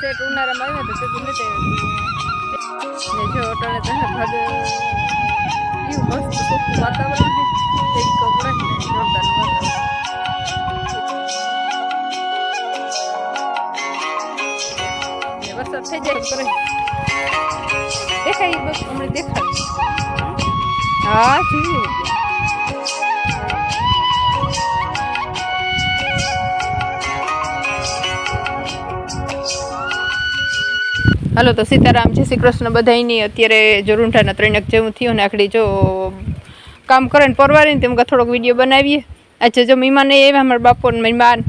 Set ઉનાળામાં આવ્યા તો સેટ લેતા આવ્યા ને જો અટાણે તો ભાગ એવું મસ્ત ચોખ્ખું વાતાવરણ છે એક કપડે જોરદાર વાતાવરણ વરસાદ થઈ જાય કરે દેખાય. બસ હમણાં દેખાય હા જી હાલો, તો સીતારામ, જય શ્રી કૃષ્ણ, બધાયની અત્યારે જોરુંઠાના ત્રણેક જેવું થયું ને આખડી જો કામ કરે ને પરવારીને તેમ થોડોક વીડિયો બનાવીએ. આજે જો મહેમાન આવ્યા, અમારા બાપો ને મહેમાન,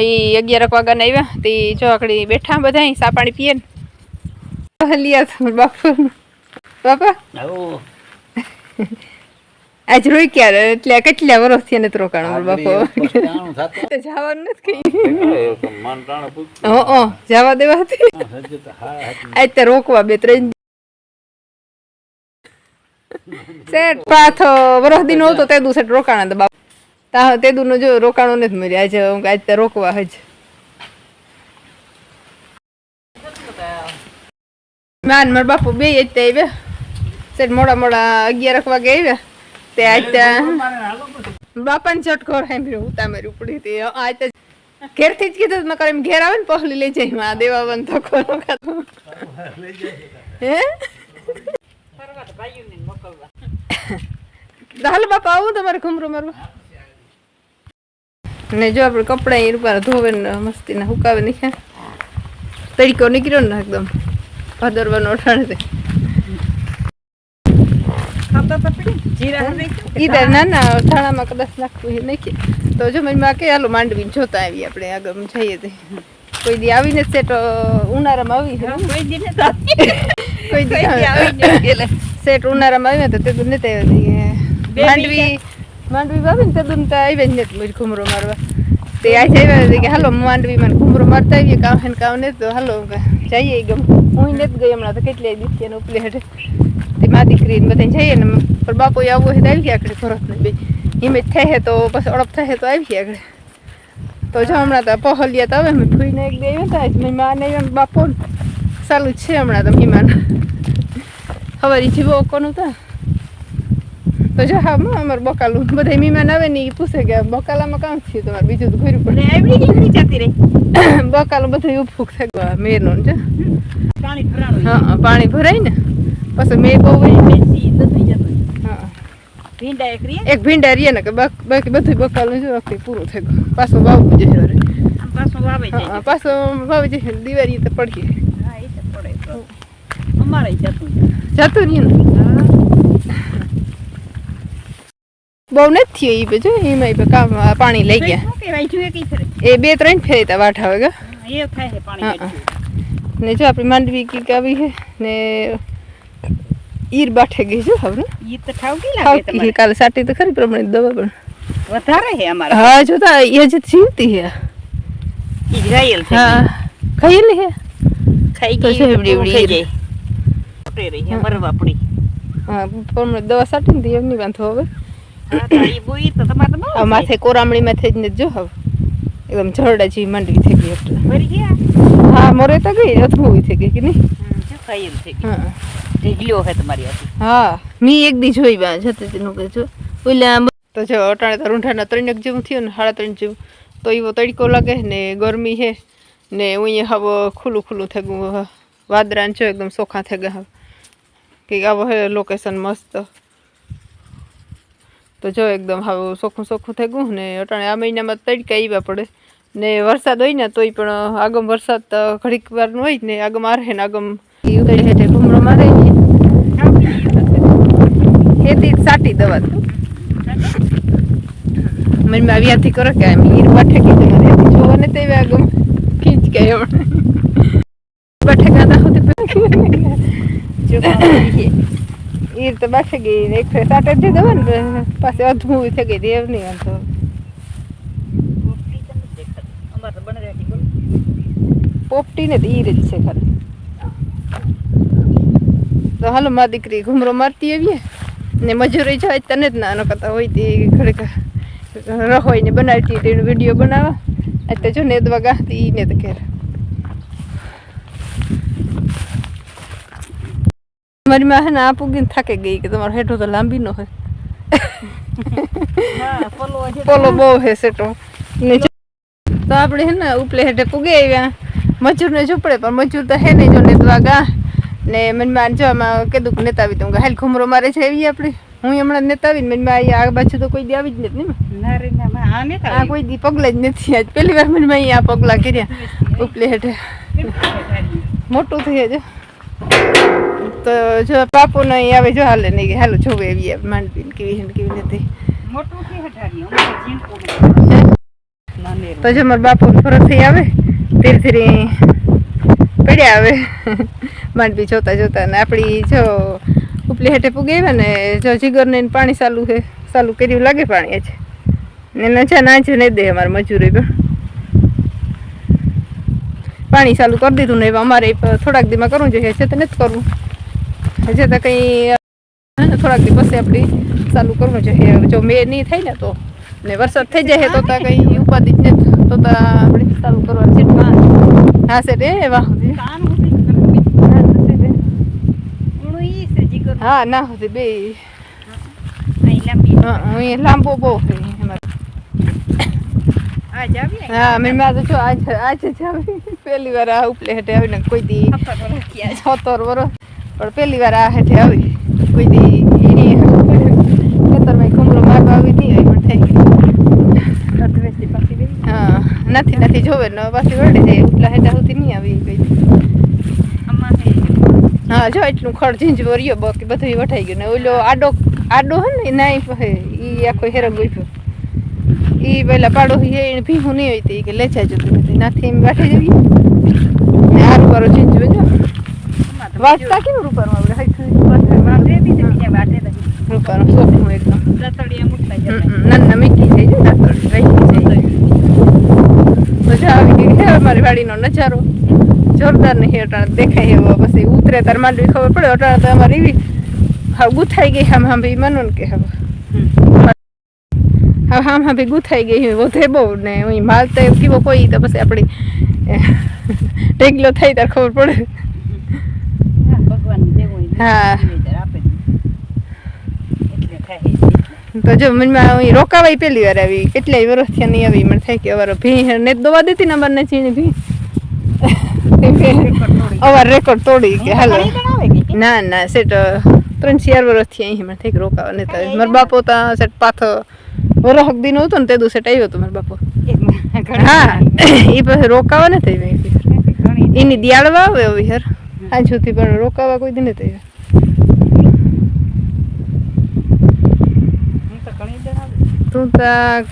એ અગિયારક વાગ્યાના આવ્યા, તે જો આખડી બેઠા બધા સા પાણી પીએ ને. લિયા તો મારા બાપુ? બાપા આજ રોઈ ક્યારે એટલે કેટલા વર્ષથી એને રોકાણ બાપો. જવાનું નથી કઈ. જવા દેવા હતી. આજ તો રોકવા બે ત્રણ સેટ પાથો વરસ દિન હતો તે દુ સેટ રોકાણા તો બાપ. તા તે દુ જો રોકાણો નથી મળ્યા. આજે હું આજ તો રોકવા હજ. માન મારા બાપુ બે જ તે આવ્યા. સેટ મોડા મોડા અગિયારક વાગે આવ્યા. તે આજ બાપાને ઝટકો સાંભળ્યો ઉતા ઉપડી હતી. આજ તો ઘેરથી જ કીધું મેં એમ ઘેર આવે ને પહલી લઈ જાય માં દેવા બંધ તો કોનો ખાતો. હે? હાલ બાપા આવું તમારે ઘુમરો મારવા. ને જો આપણે કપડા એ રૂપા ધોવે ને મસ્તી ને હુકાવે નહીં તડકો નીકળ્યો ને એકદમ. ભાદરવાનો અઠાણે ઈધર ના ના થાણામાં કદાચ નાખવું એ નાખી. તો જો માં કે હાલો માંડવી જોતા આવી આપણે આગળ જઈએ તે. કોઈ દી આવીને સેટ ઉનાળામાં આવી છે કોઈ દી સેટ ઉનાળામાં આવ્યા તો તે દૂર નથી આવ્યા હતી માંડવી માંડવી વાવી ને તે દૂર તો આવ્યા જ નથી ઘુમરો મારવા. તે આજે આવ્યા હતા કે હાલો માંડવી મને ઘુમરો મારતા આવીએ કામ હે કામ ને તો હાલો જઈએ ગમ. હું નથી ગઈ હમણાં તો કેટલી દિવસ એને ઉપલે હેઠે. તે મા દીકરીને બધા જઈએ ને પણ બાપુ આવું હોય તો આવી ગયા આગળ ફરત ને બે હિંમત થાય તો પછી અડપ થાય તો આવી ગયા આગળ. તો જો હમણાં તો પહોલિયા તો હવે મેં ફૂઈને એક બે આવ્યા હતા મેં માં ને આવ્યા બાપો ચાલુ જ છે હમણાં તો મહેમાન હવારી જીવો કોનું તા. તો જો હા માં અમારે બકાલું બધા મહેમાન આવે ને એ પૂછે કે બકાલામાં કામ થયું તમારે? બીજું તો ઘર પડે. બકાલું બધું ઉપફૂક થઈ ગયું મેરનો જો. ભરાય હા, પાણી ભરાય ને. પછી મેં બહુ એક ભીંડા રીએ ને કે બાકી બધું બકાલું જો આખી પૂરું થઈ ગયું. પાછો વાવવું જશે હવે. પાછું વાવી જશે દિવાળી તો પડીએ જતું રહીએ બહુ નથી થયું એ બધું એમાં ઈ કામ પાણી લઈ ગયા. એ બે ત્રણ ફેરી તા વાઠા હા. ને જો આપણી માંડવી કીક આવી છે ને ઈર બાઠે ગઈ છે હવે ખાવતી છે કાલે સાટી તો ખરી પ્રમાણે દવા પણ. વધારે હે અમારા. હા જોતા એ જ જીવતી છે ઇઝરાયલ હા ખાઈ હે? ખાઈ તો ગઈ છે એવડી. ગઈ ઉતરી રહી હે મરવા પડી. હા પ્રમાણે દવા સાટી ને એમની વાંધો હવે. હા તો ઈ તો તમારે તો માથે કોરામણી જ ને જો હવે. એકદમ જરડા જેવી માંડવી થઈ ગઈ એટલે. મરી ગયા? હા મોરે તો ગઈ અથવું થઈ ગઈ કે નહીં? જો ખાઈ એમ થઈ ગયું. હા. ઢીગલ્યો હે તમારી. હા મી એક દી જોઈ બા જતી તેનું કહેજો ઓલા તો જો અટાણે તો રૂંઢાના ત્રણેક જેવું થયું ને સાડા ત્રણ જેવું. તો એવો તડકો લાગે ને ગરમી છે ને અહીંયા હવે ખુલ્લું ખુલ્લું થઈ ગયું વાદરા જો એકદમ ચોખ્ખા થઈ ગયા હવે. કે આવો હે લોકેશન મસ્ત. તો જો એકદમ હવે ચોખ્ખું ચોખ્ખું થઈ ગયું ને અટાણે આ મહિનામાં તડકા આવ્યા પડે. ને વરસાદ હોય ને તોય પણ આગમ વરસાદ ઘડીક વારનો હોય ને આગમ આરે ને આગમ ઉતરી હેઠે ઘૂમરો મારે ખેતી સાટી દવા તો. મને આવ્યાથી કરો કે આમ હીર પાઠે કે તમારે જોવા ને તે આગમ ખીચ કે બાઠે ગાતા હોતી. ઈર તો બાઠે ગઈ. ને એક ફેર સાટે જ દવા ને પાસે અધમું થઈ ગઈ દેવ નહીં આમ પોપટી તો. પોપટી ને તો ઈર જ છે ખાલી. તો હાલો મા દીકરી ઘુમરો મારતી આવીએ. ને મજૂરી જાય તને જ ના ન કરતા હોય તે ઘડીક રહોય ને બનાવતી તેનો વીડિયો બનાવવા એટલે જો નેદવા ગાતી ઈ ને તો ઘેર. મારી માં ને આ પૂગીને થાકે ગઈ કે તમારો હેઠો તો લાંબી નો હોય. પોલો બહુ હે સેટો. ને તો આપણે હે ને ઉપલે હેઠે પૂગે આવ્યા. મજૂરને ઝૂપડે પણ મજૂર તો હે નહીં જો નેદવા ગા ને મનમાં જોવામાં આમાં કીધું કે નેતાવી દઉં હાલ ઘુમરો મારે છે એવી આપણે. હું હમણાં નેતાવી ને મનમાં આ બાજુ તો કોઈ દી આવી જ નથી ને આ કોઈ દી પગલા જ નથી આજ. પહેલી વાર મને અહીંયા આ પગલા કર્યા ઉપલે હેઠે. મોટું થઈ જ તો જો પાપુ ને અહીં આવે જો હાલે નહીં કે હાલો જોવે એવી માંડવી કેવી કેવી નથી. તો જો મારા બાપુ ફરસ થઈ આવે ધીરે ધીરે પડ્યા આવે. માંડવી જોતા જોતા ને આપણી જો ઉપલી હેઠે પૂગી આવે ને જો જીગર ને પાણી ચાલુ છે, ચાલુ કર્યું લાગે પાણી જ ને નજા ના જ નહીં દે અમારે મજૂરી પણ પાણી ચાલુ કરી દીધું ને અમારે થોડાક દીમાં કરવું જોઈએ છે તો નથી કરવું. હજે તો કંઈ થોડાક દી પછી આપણે ચાલુ કરવું જોઈએ. જો મે નહીં થાય ને તો, ને વરસાદ થઈ જાય તો તા કંઈ ઉપાધિ જ નથી. તો તા આપણે ચાલુ કરવાનું છે. હા, છે રે વાહ સુધી. કાન હોતી કરે હા તો છે રે. ઉણો ઈ છે જીગર હા ના હોતી બે. અહીં લાંબો. બહુ હા મેં તો જો આજ આજે જ આવી. પહેલી વાર આ ઉપલે હેઠે આવીને કોઈ દી છોતર વરસ પણ પહેલી વાર આ હેઠે આવી. કોઈ દી એની ખેતરમાં ઘૂમરો મારવા આવી હતી પણ થઈ ગઈ. હા નથી નથી જોવે ને પાછી વળી જાય. ઉપલા હેઠા સુધી નહીં આવી કોઈ હા, જો એટલું ખડ ઝીંઝવો રહ્યો બાકી બધું વઠાઈ ગયું. ને ઓલો આડો આડો હે ને નાઈ પહે ઈ આખો હેરંગ ઉઠ્યો ઈ પેલા પાડો હે, એને ભીહું નહીં હોય તે કે લે જાજો તમે નાથી એમ વાઠી જવી ને હારું વારો ઝીંઝવો જો. વાંચતા કેવું રૂપારમાં આપણે હાઈ વાટે રૂપાનું સોખું એકદમ. રતડિયા મુકતા જાય જતા નાના, મીઠી થઈ જાય દાંતરડી રહી જાય. મજા આવી ગઈ હે અમારી વાડીનો નજારો. જોરદાર નહીં અટાણ દેખાય એવો. પછી ઉતરે તાર માંડવી ખબર પડે અટાણ તો અમારી એવી હા ગુથાઈ ગઈ હામ હાંભી ભી મનો કે હવે. હા હામ હામ ભી ગુથાઈ ગઈ વધે બહુ ને અહીં માલ તો કેવો કોઈ તો પછી આપણી ઢેગલો થાય તાર ખબર પડે. હા, હા. થાય તો જો મનમાં અહીં રોકાવાય પેલી વાર આવી કેટલાય વર્ષથી નહીં આવી મને થાય કે અવાર ભી ને દોવા દેતી ને અમારે ચીણી ભી અવાર રેકોર્ડ તોડી કે હાલો ના ના સેટ ત્રણ ચાર વર્ષથી અહીં મને થઈ રોકાવા ને તો મારા બાપો ત્યાં સેટ પાથો વરહક દિન હતો ને તે દુ સેટ આવ્યો હતો મારા બાપો. હા એ પછી રોકાવા ને થઈ ગઈ એની દિયાળવા આવે હવે યાર આજ સુધી પણ રોકાવા કોઈ દિને થઈ હું તો તું તા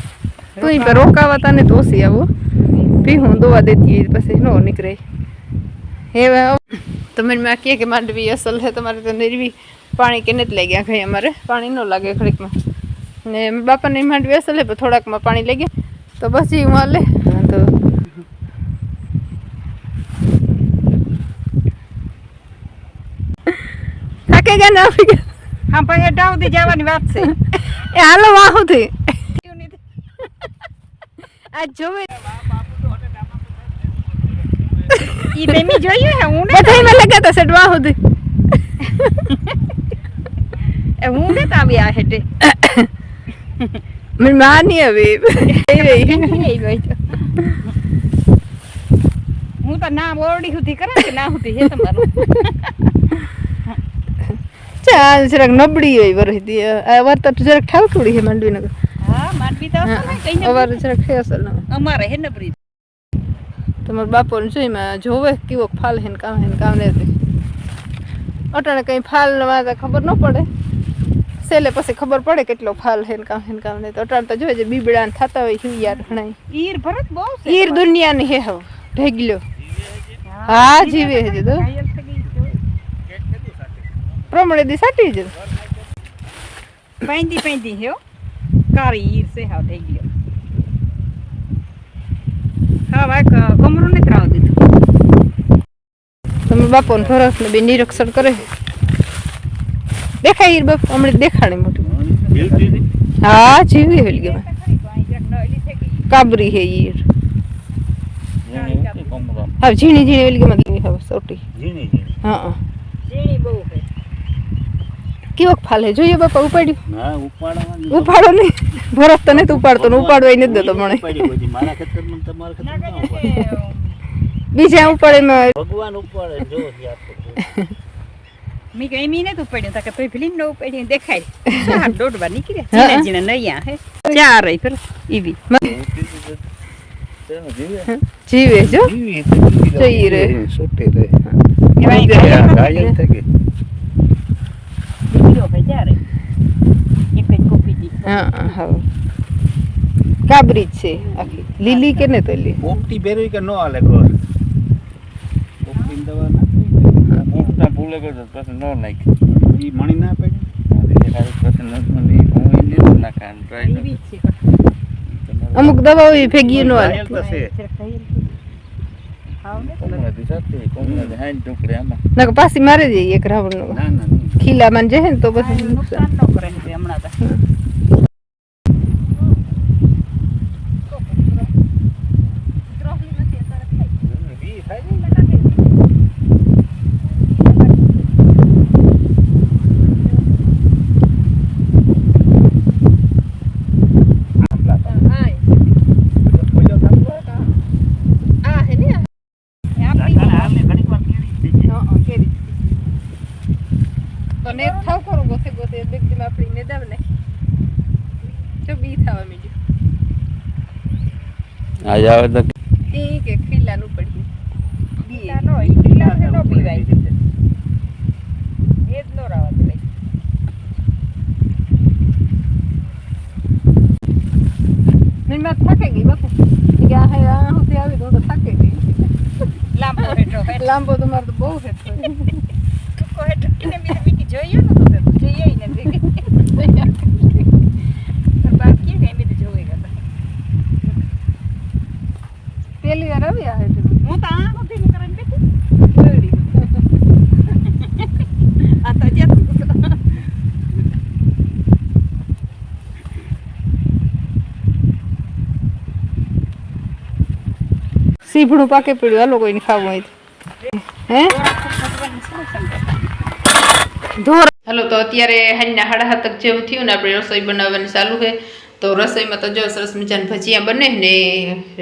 તું રોકાવા તને તો ઓછી આવો. ભી હું દોવા દેતી પછી નો નીકળે. હવે તમે મેં કહે કે માંડવી અસલ છે તમારે તો નિર્વી પાણી કે નથી લાગ્યા ખાઈ અમારે. પાણી ન લાગે ઘડીકમાં. ને બાપાની માંડવી અસલ હે પણ થોડાકમાં પાણી લાગ્યા તો બસ એ હું હાલે. તો થાકે ગયા ના આવી ગયા? હા ભાઈ અઢાર સુધી જવાની વાત છે. એ હાલો વાહુથી. આ જોવે. ઈ તેમી જોયું હે હું ને બધાયમાં લગાતા સડવા સુધી એ હું ને તાવી આ હેટે મને માની હવે એ હું તો નામ ઓરડી સુધી કરે કે ના સુધી હે તમારું ચાલ જરાક નબળી હોય વરહી આ વાર તો જરાક ઠાવઠુડી હે માંડવી નગર હા માંડવી તો નથી. જરાક છે અસલ અમારે હે નબળી તમારા બાપોને જોઈ માં જોવે? કેવો ફાલ હે ને કામ હે ને કામ નથી અટાણે કઈ ફાલ તો ખબર ન પડે. સેલે પછી ખબર પડે કેટલો ફાલ હે ને કામ હે ને કામ નહીં તો અટાણે તો જોઈએ છે બીબડા ને થતા હોય શું યાર ઘણા ઈર ભરત બહુ ઈર દુનિયાની હે હવે. ઢેગલ્યો હા, જીવે હજુ તો. પ્રમાણે દી સાટી જ પેંદી પેંદી હે. કાળી ઈર છે હા ગયો હા ભાઈ ક- કમરું નથી રાવ દીધું તમે બાપો ને ભરત ને બે નિરીક્ષણ કરે દેખાય ઈર બાપ હમણાં દેખાણી મોટી બિલકુલ નહીં. હા જીવી હેલ ગયો ખરી તો અહીં ક્યાંક નળી થઈ ગઈ. કાબરી હે ઈર નથી કમરામાં. હા ઝીણી ઝીણી ઓલી ગમે તેવી હવે સોટી ઝીણી ઝીણી. હા હા ઝીણી બહુ છે કેવોક ફાલે? જોઈએ બાપા ઉપાડ્યું. ના, ઉપાડવાની ઉપાડો નહીં. ભરત તો નથી ઉપાડતો ને ઉપાડવા નથી દેતો મને મારા ખેતરમાં ને તમારા ના ના ઉપાડે. બીજા ઉપાડે ન ભગવાન ઉપાડે જો તો. મી કઈ મી નતું પડ્યું તા કે તોય ફિલ્મ નો પડ્યું દેખાય. સાત દોડવા નીકળ્યા. જીને જીને નૈયા હે. ચાર રહી પેલા ઈવી. જીવે. જો. જીવી તો જીવી જઈ રહે. છૂટી રહે. એમાં ઘાયલ ઘાયલ થઈ ગઈ. ભાઈ ચાર એક જ કોપી હા હા. હા કાબરી છે આખી. લીલી કે ને તો લી પોપટી પહેરવી કે ન આલે ઘર? ઓપટી દવા નાખવી. મોટા ભૂલે કે પછી ન નાખી ઈ મણી ના પડે અમુક દવાઓ ભેગી નો હાલે. પાછી મારે જઈએ એક રાવણ નો ના ના. નહીં. ને તો પછી નુકસાન નુકસાન ન કરે હમણાં તો ઈ થાય ને. આટલા તો. બોલ્યો થાતો હોય કાં? આ હે ને ઝાકળ હાલે ઘડીક વાર કેળી થઈ જાય. તો ને થાવ કરું ગોતે ગોતે બેગ દી આપણી ને દાવ ને જો બી થવા મીડ્યું આજ આવે તો એ કે ખીલાનું પડ્યું બી નો, ઈ છે, નો પીવાય. એ જ નો રાવત લઈ. નહીં થાકે ગઈ બાપુ? કે આ હે આ આવી તો થાકે ગઈ. લાંબો હેઠો લાંબો તો તો બહુ હેઠો ટૂંકો હેઠો. એને બીજી જોઈએ ને તો જોઈએ ય નથી. પણ બાપ કહે કે એમ બીજું જોવે કરતા. હેઠ હું તો આ સુધીનું કરીને બેઠી. આ તો જતું સીભણું પાકે પડ્યું હાલો કોઈને ખાવું હોય હે ધોર હાલો તો અત્યારે હાંજના સાડા હાથક જેવું થયું ને આપણે રસોઈ બનાવવાની ચાલુ છે તો રસોઈમાં તો જો સરસ મજાના ભજીયા બને ને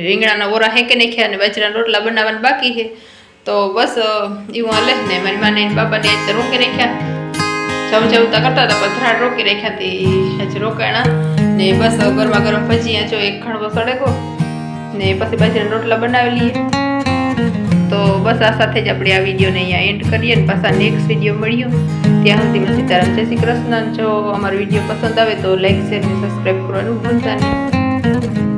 રીંગણાના ઓરા હેકે નાખ્યા અને બાજરાના રોટલા બનાવવાના બાકી છે. તો બસ એવું હાલે ને મારી માને બાપાને આજ તો રોકી રાખ્યા જવું જવું કરતા હતા પથરાટ રોકી રાખ્યા તે આજ રોકાણા. ને બસ ગરમા ગરમ ભજીયા જો એક ખણવો સડેકો ને પછી બાજરાના રોટલા બનાવી લઈએ તો બસ આ સાથે જ આપણે આ વિડીયોને અહીંયા એન્ડ કરીએ ને પાછા નેક્સ્ટ વીડિયો મળ્યો ત્યાં સુધીમાં સીતારામ, જય શ્રી કૃષ્ણ. જો અમારો વીડિયો પસંદ આવે તો લાઈક શેર અને સબસ્ક્રાઈબ કરવાનું ભૂલતા નહીં.